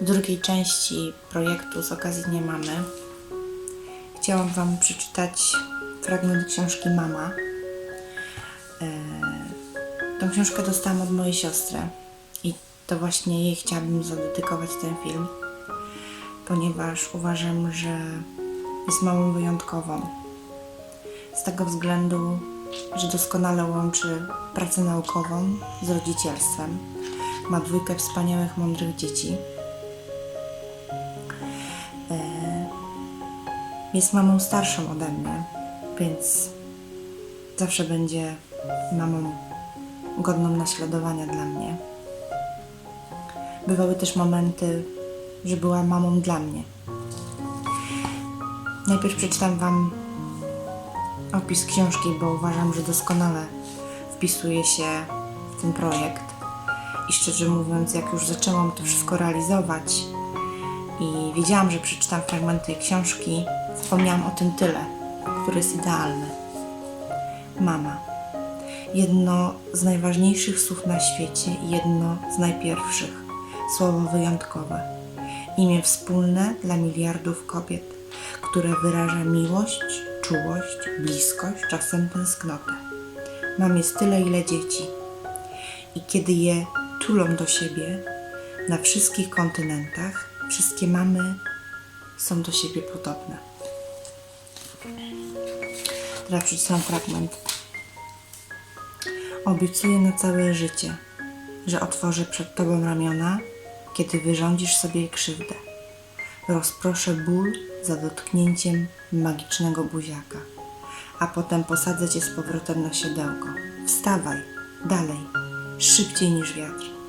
Drugiej części projektu z okazji Dnia Mamy chciałam Wam przeczytać fragment książki Mama. Eee, tą książkę dostałam od mojej siostry i to właśnie jej chciałabym zadedykować ten film, ponieważ uważam, że jest mamą wyjątkową. Z tego względu, że doskonale łączy pracę naukową z rodzicielstwem. Ma dwójkę wspaniałych, mądrych dzieci. Jest mamą starszą ode mnie, więc zawsze będzie mamą godną naśladowania dla mnie. Bywały też momenty, że była mamą dla mnie. Najpierw przeczytam Wam opis książki, bo uważam, że doskonale wpisuje się w ten projekt. I szczerze mówiąc, jak już zaczęłam to wszystko realizować i wiedziałam, że przeczytam fragmenty tej książki, wspomniałam o tym tyle, który jest idealny. Mama. Jedno z najważniejszych słów na świecie i jedno z najpierwszych. Słowo wyjątkowe. Imię wspólne dla miliardów kobiet, które wyraża miłość, czułość, bliskość, czasem tęsknotę. Mam jest tyle, ile dzieci. I kiedy je tulą do siebie na wszystkich kontynentach, wszystkie mamy są do siebie podobne. Teraz przeczytam fragment. Obiecuję na całe życie, że otworzę przed Tobą ramiona, kiedy wyrządzisz sobie krzywdę. Rozproszę ból za dotknięciem magicznego buziaka, a potem posadzę Cię z powrotem na siodełko. Wstawaj, dalej, szybciej niż wiatr.